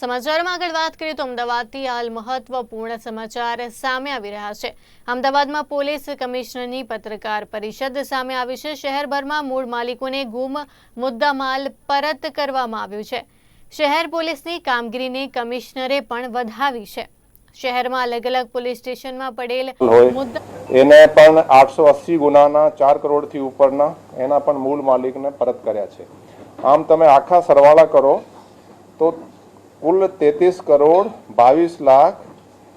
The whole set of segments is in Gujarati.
સમાચારમાં આગળ વાત કરીએ તો અમદાવાદથી હાલ મહત્વપૂર્ણ સમાચાર સામે આવી રહ્યા છે. અમદાવાદમાં પોલીસ કમિશનરની પત્રકાર પરિષદ સામે આવી છે. શહેરભરમાં મૂળ માલિકોને ગુમ મુદ્દામાલ પરત કરવામાં આવ્યું છે. શહેર પોલીસની કામગીરીને કમિશનરે પણ વધાવી છે. શહેરમાં અલગ અલગ પોલીસ સ્ટેશનમાં પડેલ મુદ્દા એને પણ આઠસો અસી ગુનાના ચાર કરોડથી ઉપરના એના પણ મૂળ માલિકને પરત કર્યા છે. આમ તમે આખા સરવાળા કરો તો કુલ તેત્રીસ કરોડ બાવીસ લાખ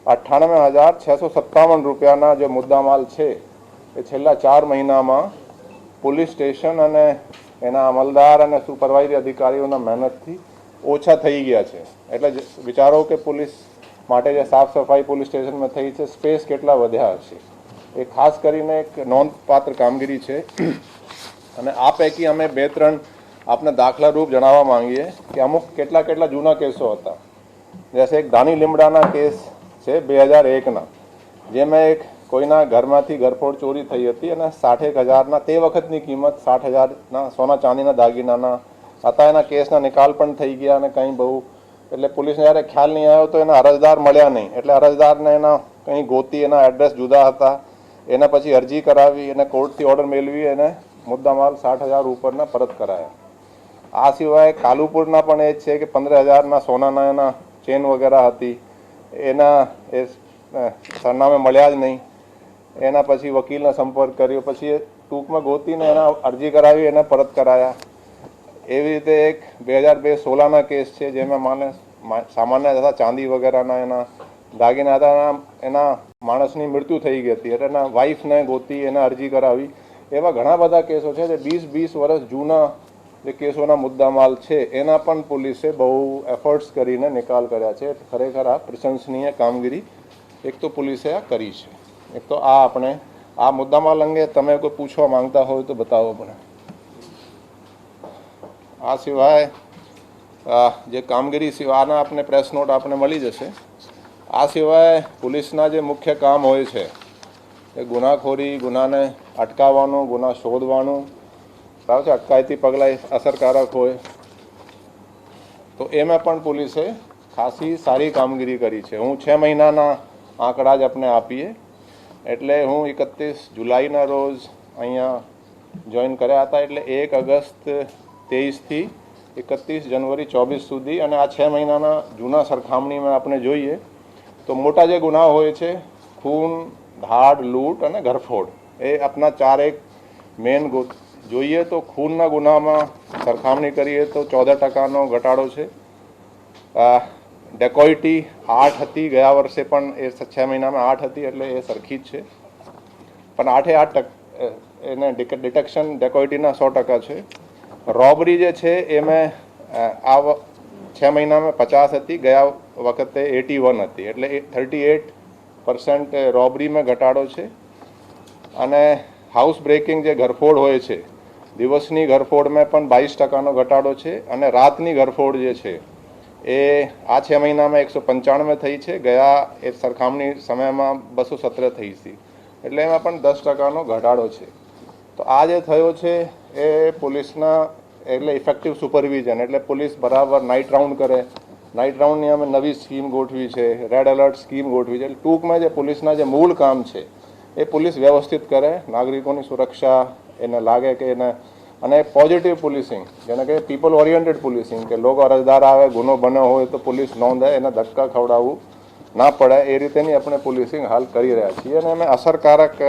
અઠ્ઠાણવે હજાર છસો સત્તાવન રૂપિયાના જે મુદ્દામાલ છે, એ છેલ્લા ચાર મહિનામાં પોલીસ સ્ટેશન અને એના અમલદાર અને સુપરવાઇઝરી અધિકારીઓના મહેનતથી ઓછા થઈ ગયા છે. એટલે વિચારો કે પોલીસ માટે જે સાફ સફાઈ પોલીસ સ્ટેશનમાં થઈ છે, સ્પેસ કેટલા વધ્યા હશે. એ ખાસ કરીને એક નોંધપાત્ર કામગીરી છે. અને આ પૈકી અમે બે ત્રણ આપને દાખલા રૂપ જણાવવા માંગીએ કે અમુક કેટલા કેટલા જૂના કેસો હતા. જેસે એક દાની લીમડાના કેસ છે બે હજાર એકના, જેમાં એક કોઈના ઘરમાંથી ઘરફોડ ચોરી થઈ હતી અને સાઠેક હજારના, તે વખતની કિંમત સાઠ હજારના સોના ચાંદીના દાગીનાના હતા. એના કેસના નિકાલ પણ થઈ ગયા અને કંઈ બહુ, એટલે પોલીસને જ્યારે ખ્યાલ નહીં આવ્યો તો એના અરજદાર મળ્યા નહીં. એટલે અરજદારને એના કંઈ ગોતી, એના એડ્રેસ જુદા હતા. એના પછી અરજી કરાવી અને કોર્ટથી ઓર્ડર મેળવી એને મુદ્દામાલ સાઠ હજાર ઉપરના પરત કરાયા. આ સિવાય કાલુપુરના પણ એ છે કે પંદર હજારના સોનાના એના ચેન વગેરે હતી. એના એ સરનામે મળ્યા જ નહીં. એના પછી વકીલનો સંપર્ક કર્યો. પછી એ ટૂંકમાં ગોતીને એના અરજી કરાવી, એને પરત કરાયા. એવી રીતે એક બે હજાર બે સોળાના કેસ છે, જેમાં માને મા- સામાન્ય હતા ચાંદી વગેરેના એના દાગીના હતા. એના માણસની મૃત્યુ થઈ ગઈ હતી. એટલે એના વાઈફને ગોતી, એને અરજી કરાવી. એવા ઘણા બધા કેસો છે જે વીસ વીસ વર્ષ જૂના જે કેસોના મુદ્દામાલ છે, એના પણ પોલીસે બહુ એફર્ટ્સ કરીને નિકાલ કર્યા છે. ખરેખર આ પ્રશંસનીય કામગીરી એક તો પોલીસે આ કરી છે. એક તો આ આપણે, આ મુદ્દામાલ અંગે તમે કોઈ પૂછવા માંગતા હોય તો બતાવો મને. આ સિવાય જે કામગીરી સિવાય, આના આપણે પ્રેસ નોટ આપણે મળી જશે. આ સિવાય પોલીસના જે મુખ્ય કામ હોય છે, એ ગુનાખોરી, ગુનાને અટકાવવાનું, ગુના શોધવાનું બરાબર છે, અટકાયતી પગલાં અસરકારક હોય. તો એમાં પણ પોલીસે ખાસી સારી કામગીરી કરી છે. હું છ મહિનાના આંકડા જ આપણે આપીએ. એટલે હું એકત્રીસ જુલાઈના રોજ અહીંયા જોઈન કર્યા હતા, એટલે એક અગસ્ત તેવીસથી એકત્રીસ જનવરી ચોવીસ સુધી અને આ છ મહિનાના જૂના સરખામણીમાં આપણે જોઈએ તો મોટા જે ગુનાઓ હોય છે, ખૂન, ધાડ, લૂંટ અને ઘરફોડ, એ આપણા ચારેક મેન જોઈએ તો ખૂનના ગુનામાં સરખામણી કરીએ તો ચૌદ ટકાનો ઘટાડો છે. ડેકોઇટી આઠ હતી, ગયા વર્ષે પણ એ છ મહિનામાં આઠ હતી એટલે એ સરખી જ છે. પણ આઠે આઠ ટક એને ડિટેક્શન ડેકોઇટીના સો ટકા છે. રોબરી જે છે એ મેં આ છ મહિનામાં પચાસ હતી, ગયા વખતે એટી વન હતી. એટલે થર્ટી એટ પર્સન્ટ રોબરીમાં ઘટાડો છે. અને હાઉસ બ્રેકિંગ જે ઘરફોડ હોય છે દિવસની ઘરફોડમાં પણ બાવીસ ટકાનો ઘટાડો છે અને રાતની ઘરફોડ જે છે, એ આ છ મહિનામાં એકસો પંચાણું થઈ છે. ગયા એ સરખામણી સમયમાં બસો સત્તર થઈ હતી એટલે એમાં પણ દસ ટકાનો ઘટાડો છે. તો આ જે થયો છે, એ પોલીસના એટલે ઇફેક્ટિવ સુપરવિઝન એટલે પોલીસ બરાબર નાઇટ રાઉન્ડ કરે. નાઇટ રાઉન્ડની અમે નવી સ્કીમ ગોઠવી છે રેડ એલર્ટ સ્કીમ ગોઠવી છે. એટલે ટૂંકમાં જે પોલીસના જે મૂળ કામ છે, એ પોલીસ વ્યવસ્થિત કરે, નાગરિકોની સુરક્ષા એને લાગે કે એને અને પોઝિટિવ પોલીસિંગ જેને કે પીપલ ઓરિએન્ટેડ પોલીસિંગ કે લોકો અરજદાર આવે, ગુનો બન્યો હોય તો પોલીસ નોંધે, એને ધક્કા ખવડાવવું ના પડે. એ રીતેની આપણે પોલીસિંગ હાલ કરી રહ્યા છીએ અને અમે અસરકારક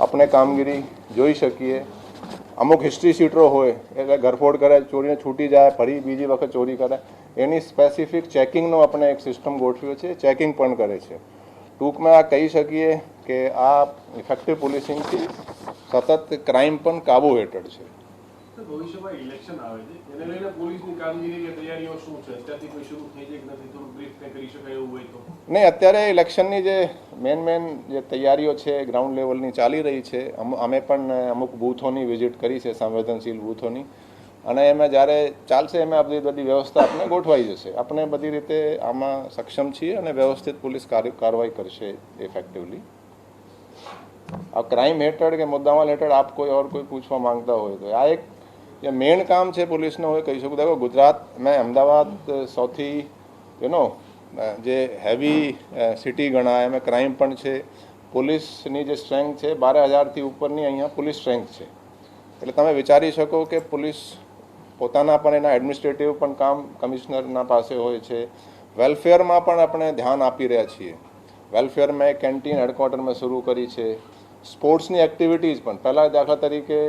આપણે કામગીરી જોઈ શકીએ. અમુક હિસ્ટ્રી શીટરો હોય, એટલે ઘરફોડ કરે, ચોરીને છૂટી જાય, ફરી બીજી વખત ચોરી કરે. એની સ્પેસિફિક ચેકિંગનો આપણે એક સિસ્ટમ ગોઠવ્યો છે ચેકિંગ પણ કરે છે. ટૂંકમાં આ કહી શકીએ કે આ ઇફેક્ટિવ પોલીસિંગથી સતત ક્રાઇમ પણ કાબુ હેઠળ છે. ભવિષ્યમાં ઇલેક્શન આવે છે. એને લઈને પોલીસની કામગીરી કે તૈયારીઓ શું છે? અત્યારથી કોઈ શરૂ થઈ છે કે નથી? થોડું બ્રીફ કંઈ કરી શકાય એવું હોય તો. નહીં અત્યારે ઇલેક્શનની જે મેન મેન જે તૈયારીઓ છે ગ્રાઉન્ડ લેવલની ચાલી રહી છે અમે પણ અમુક બૂથોની વિઝિટ કરી છે સંવેદનશીલ બૂથોની. અને એમાં જ્યારે ચાલશે એમાં આ બધી બધી વ્યવસ્થા આપણે ગોઠવાઈ જશે. આપણે બધી રીતે આમાં સક્ષમ છીએ અને વ્યવસ્થિત પોલીસ કાર્ય કાર્યવાહી કરશે ઇફેક્ટિવલી આ ક્રાઇમ હેઠળ કે મુદ્દામાલ હેઠળ આપ કોઈ ઓર કોઈ પૂછવા માંગતા હોય તો. આ એક જે મેઇન કામ છે પોલીસનું હોય કહી શકું. દેખો, ગુજરાત મેં અમદાવાદ સૌથી યુ નો જે હેવી સિટી ગણાય, એમાં ક્રાઇમ પણ છે. પોલીસની જે સ્ટ્રેન્થ છે, બાર હજારથી ઉપરની અહીંયા પોલીસ સ્ટ્રેન્થ છે. એટલે તમે વિચારી શકો કે પોલીસ પોતાના પણ એના એડમિનિસ્ટ્રેટિવ પણ કામ કમિશનરના પાસે હોય છે. વેલફેરમાં પણ આપણે ધ્યાન આપી રહ્યા છીએ. વેલફેર મેં કેન્ટીન હેડક્વાર્ટરમાં શરૂ કરી છે. સ્પોર્ટ્સની એક્ટિવિટીઝ પણ. પહેલાં દાખલા તરીકે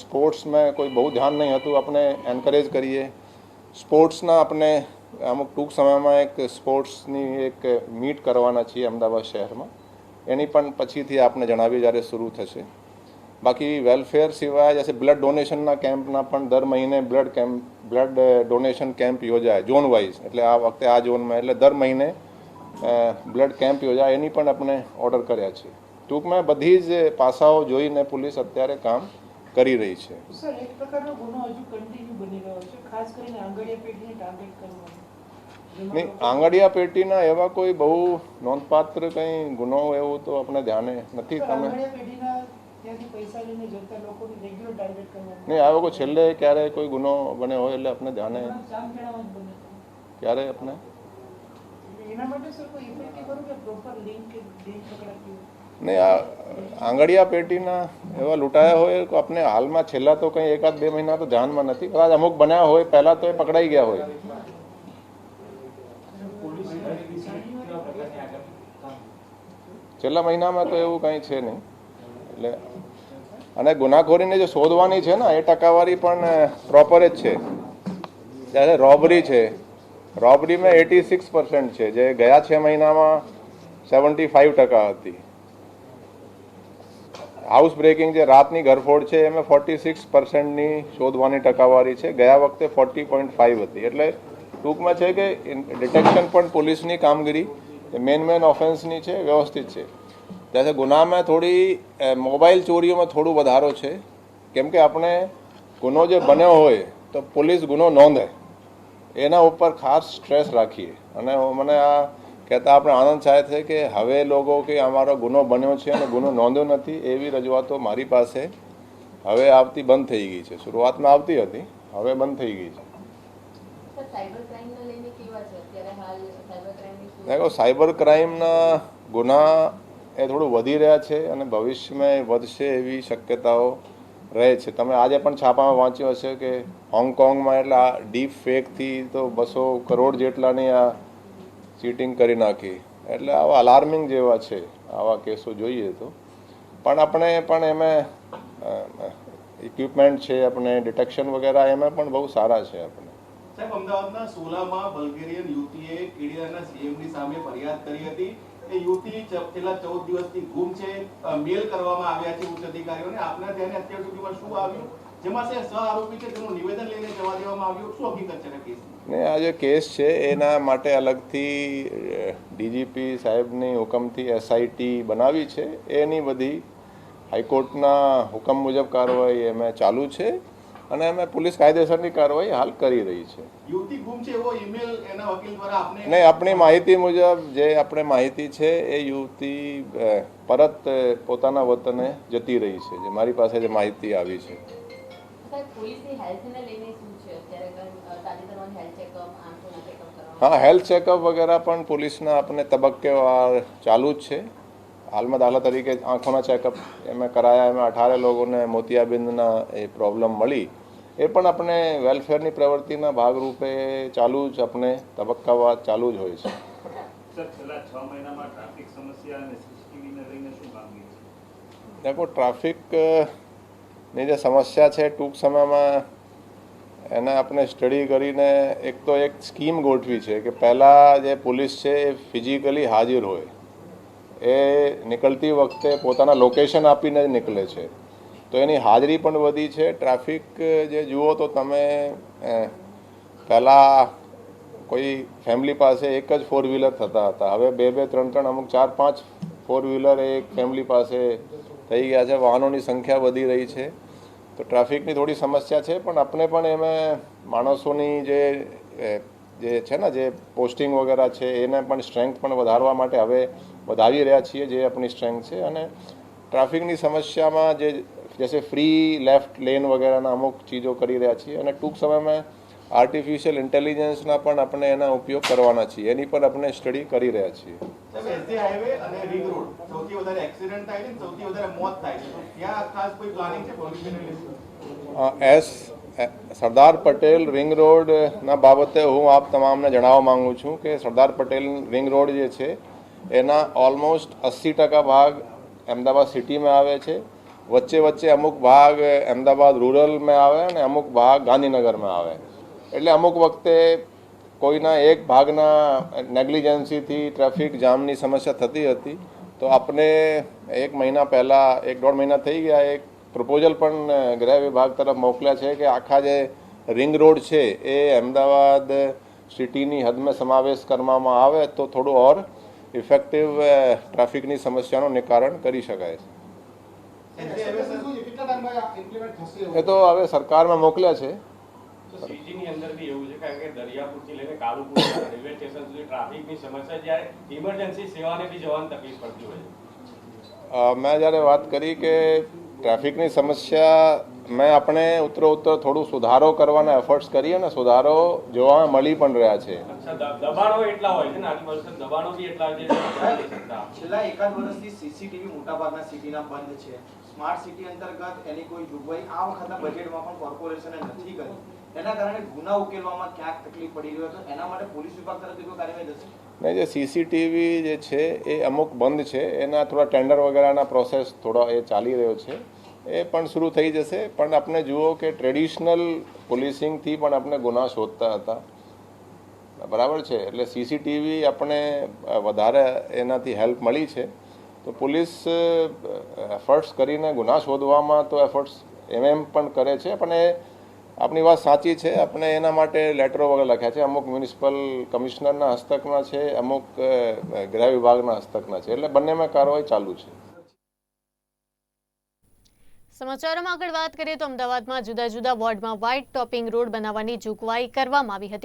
સ્પોર્ટ્સમાં કોઈ બહુ ધ્યાન નહીં હતું, આપણે એન્કરેજ કરીએ. સ્પોર્ટ્સના આપણે અમુક ટૂંક સમયમાં એક સ્પોર્ટ્સની એક મીટ કરવાના છીએ અમદાવાદ શહેરમાં. એની પણ પછીથી આપને જણાવી જ્યારે શરૂ થશે. બાકી વેલફેર સિવાય જैसे બ્લડ ડોનેશનના કેમ્પના પણ દર મહિને blood camp, blood donation camp યોજાય, ઝોન વાઇઝ. એટલે આ વખતે આ ઝોનમાં, એટલે દર મહિને બ્લડ કેમ્પ યોજાય, એની પણ આપણે ઓર્ડર કર્યા છે ટૂંકમાં બધી જ પાસાઓ જોઈને પોલીસ અત્યારે કામ કરી રહી છે. નહીં આંગળિયા પેટીના એવા કોઈ બહુ નોંધપાત્ર કંઈ ગુનો એવું તો આપણે ધ્યાને નથી. તમે નહીં આવો કોઈ છેલ્લે ક્યારે કોઈ ગુનો બને હોય એટલે આપણે ધ્યાને. ક્યારે આપણે એના માટે સર કોઈ ઇફેક્ટિવ કે પ્રોપર લિંક લિંક નહીં આ આંગળિયા પેટીના એવા લૂંટાયા હોય આપણે હાલમાં છેલ્લા તો કંઈ એકાદ બે મહિના તો ધ્યાનમાં નથી. કદાચ અમુક બન્યા હોય, પહેલાં તો એ પકડાઈ ગયા હોય. છેલ્લા મહિનામાં તો એવું કંઈ છે નહીં. એટલે અને ગુનાખોરીને જે શોધવાની છે ને, એ ટકાવારી પણ પ્રોપર જ છે. જ્યારે રોબરી છે રોબરીમાં એટી સિક્સ પર્સન્ટ છે. જે ગયા છ મહિનામાં સેવન્ટી ફાઇવ ટકા હતી. હાઉસ બ્રેકિંગ જે રાતની ઘરફોડ છે, એમાં ફોર્ટી સિક્સ પર્સન્ટની શોધવાની ટકાવારી છે. ગયા વખતે ફોર્ટી પોઈન્ટ ફાઇવ હતી. એટલે ટૂંકમાં છે કે ડિટેક્શન પણ પોલીસની કામગીરી મેન મેન ઓફેન્સની છે, વ્યવસ્થિત છે. જ્યારે ગુનામાં થોડી મોબાઈલ ચોરીઓમાં થોડું વધારો છે. કેમ કે આપણે ગુનો જે બન્યો હોય, તો પોલીસ ગુનો નોંધે. એના ઉપર ખાસ સ્ટ્રેસ રાખીએ. અને મને આ કહેતા આપણે આનંદ થાય છે કે હવે લોકો કે અમારો ગુનો બન્યો છે અને ગુનો નોંધ્યો નથી એવી રજૂઆતો મારી પાસે હવે આવતી બંધ થઈ ગઈ છે. શરૂઆતમાં આવતી હતી હવે બંધ થઈ ગઈ છે. દેખો સાયબર ક્રાઇમના ગુના એ થોડું વધી રહ્યા છે અને ભવિષ્યમાં વધશે એવી શક્યતાઓ રહે છે. તમે આજે પણ છાપામાં વાંચ્યું હશે કે હોંગકોંગમાં એટલે આ ડીપ ફેકથી તો બસો કરોડ જેટલાની આ ચીટિંગ કરી નાખી. એટલે આવા અલાર્મિંગ જેવા છે, આવા કેસો જોઈએ તો. પણ આપણે પણ એમાં ઇક્વિપમેન્ટ છે, આપણે ડિટેક્શન વગેરે એમાં પણ બહુ સારા છે આપણે. સાહેબ, અમદાવાદના સોલામાં બલ્ગેરિયન યુવતીએ કેડિયાના સીએમની સામે ફરિયાદ કરી હતી. એ યુવતી છેલ્લા ચૌદ દિવસથી ગુમ છે. મેલ કરવામાં આવ્યા છે ઉચ્ચ અધિકારીઓને. આપના ધ્યાને અત્યાર સુધીમાં શું આવ્યું? જેમાં સહ આરોપી છે, તેનું નિવેદન લઈને જવા દેવામાં આવ્યું. શું હકીકત છે કેસની ને આ જે કેસ છે એના માટે અલગથી ડીજીપી સાહેબની હુકમથી એસઆઈટી બનાવી છે. એની બધી હાઈકોર્ટના હુકમ મુજબ કાર્યવાહી એમાં ચાલુ છે અને અમે પોલીસ કાયદેસરની કાર્યવાહી હાલ કરી રહી છે. યુવતી ગુમ છે એવો ઈમેલ એના વકીલ દ્વારા આપને? ને આપણી માહિતી મુજબ જે આપણે માહિતી છે એ યુવતી પરત પોતાના વતને જતી રહી છે. જે મારી પાસે જે માહિતી આવી છે. પોલીસની હેલ્થને લઈને હા હેલ્થ ચેકઅપ વગેરે પણ પોલીસના આપણે તબક્કેવાર ચાલુ જ છે. હાલમાં દાખલા તરીકે આંખોના ચેકઅપ એમાં કરાયા એમાં અઠારે લોકોને મોતિયાબિંદના એ પ્રોબ્લેમ મળી. એ પણ આપણે વેલફેરની પ્રવૃત્તિના ભાગરૂપે ચાલુ જ આપણે તબક્કાવાર ચાલુ જ હોય છે. સર છેલ્લા છ મહિનામાં ટ્રાફિક સમસ્યા અને સીસીટીવીને લઈને શું કામગીરી છે? દેખો ટ્રાફિકની જે સમસ્યા છે ટૂંક સમયમાં એને આપણે સ્ટડી કરીને એક તો એક સ્કીમ ગોઠવી છે કે પહેલાં જે પોલીસ છે એ ફિઝિકલી હાજર હોય. એ નીકળતી વખતે પોતાના લોકેશન આપીને જ નીકળે છે. તો એની હાજરી પણ વધી છે. ટ્રાફિક જે જુઓ તો તમે પહેલાં કોઈ ફેમિલી પાસે એક જ ફોર વ્હીલર થતા હતા. હવે બે બે, ત્રણ ત્રણ, અમુક ચાર, પાંચ ફોર વ્હીલર એક ફેમિલી પાસે થઈ ગયા છે. વાહનોની સંખ્યા વધી રહી છે. તો ટ્રાફિકની થોડી સમસ્યા છે, પણ આપણે પણ એમાં માણસોની જે જે છે ને, જે પોસ્ટિંગ વગેરે છે, એને પણ સ્ટ્રેન્થ પણ વધારવા માટે હવે વધારી રહ્યા છીએ જે આપણી સ્ટ્રેન્થ છે. અને ટ્રાફિકની સમસ્યામાં જે જैसे ફ્રી લેફ્ટ લેન વગેરેના અમુક ચીજો કરી રહ્યા છીએ અને ટૂંક સમયમાં આર્ટિફિશિયલ ઇન્ટેલિજન્સના પણ આપણે એના ઉપયોગ કરવાના છીએ. એની પણ આપણે સ્ટડી કરી રહ્યા છીએ. એસ સરદાર પટેલ રિંગ રોડના બાબતે હું આપ તમામને જણાવવા માંગુ છું કે સરદાર પટેલ રિંગ રોડ જે છે, એના ઓલમોસ્ટ અસી ટકા ભાગ અમદાવાદ સિટીમાં આવે છે. વચ્ચે વચ્ચે અમુક ભાગ અમદાવાદ રૂરલમાં આવે અને અમુક ભાગ ગાંધીનગરમાં આવે. એટલે અમુક વખતે કોઈના એક ભાગના નેગ્લિજન્સીથી ટ્રાફિક જામની સમસ્યા થતી હતી તો આપણે એક મહિના પહેલાં એક દોઢ મહિના થઈ ગયા એક પ્રપોઝલ પણ ગૃહ વિભાગ તરફ મોકલ્યા છે કે આખા જે રિંગ રોડ છે એ અમદાવાદ સિટીની હદમાં સમાવેશ કરવામાં આવે તો થોડું ઓર ઇફેક્ટિવ ટ્રાફિકની સમસ્યાનું નિકારણ કરી શકાય છે. એ તો હવે સરકારમાં મોકલ્યા છે. અંદર બી એવું છે કારણ કે દરિયાપુરથી લઈને કાલુપુર રેલવે સ્ટેશન સુધી ટ્રાફિકની સમસ્યા જ્યારે ઇમરજન્સી સેવાને બી જવાની તકલીફ પડતી હોય છે. મેં જ્યારે વાત કરી કે ટ્રાફિકની સમસ્યા મેં આપણે ઉત્તરો ઉત્તર થોડું સુધારો કરવાના એફર્ટ્સ કરીએ અને સુધારો જોવા મળી પણ રહ્યા છે. દબાણો એટલા હોય છે ને દબાણો બી એટલા છેલ્લા એકાદ વર્ષથી સીસીટીવી મોટાભાગના સિટીના બંધ છે. સ્માર્ટ સિટી અંતર્ગત એની કોઈ જોગવાઈ આ વખતના બજેટમાં પણ કોર્પોરેશને નથી કરી. એના કારણે ગુના ઉકેલવામાં ક્યાંક તકલીફ પડી રહ્યો હતો. એના માટે પોલીસ વિભાગ તરફથી કોઈ કાર્યવાહી થશે? ને જે સીસીટીવી જે છે, એ અમુક બંધ છે. એના થોડા ટેન્ડર વગેરેના પ્રોસેસ થોડા એ ચાલી રહ્યો છે. એ પણ શરૂ થઈ જશે. પણ આપણે જુઓ કે ટ્રેડિશનલ પોલીસિંગથી પણ આપણે ગુના શોધતા હતા. બરાબર છે? એટલે સીસીટીવી આપણે વધારે એનાથી હેલ્પ મળી છે. તો પોલીસ એફર્ટ્સ કરીને ગુના શોધવામાં તો એફર્ટ્સ એમ એમ પણ કરે છે. પણ એ આપની વાત સાચી છે. આપણે એના માટે લેટરો વગેરે લખ્યા છે. અમુક મ્યુનિસિપલ કમિશનરના હસ્તકના છે, અમુક ગૃહ વિભાગના હસ્તકના છે. એટલે બંનેમાં કાર્યવાહી ચાલુ છે. સમાચારોમાં આગળ વાત કરીએ તો અમદાવાદમાં જુદા જુદા વોર્ડમાં વ્હાઇટ ટોપિંગ રોડ બનાવવાની જોગવાઈ કરવામાં આવી હતી.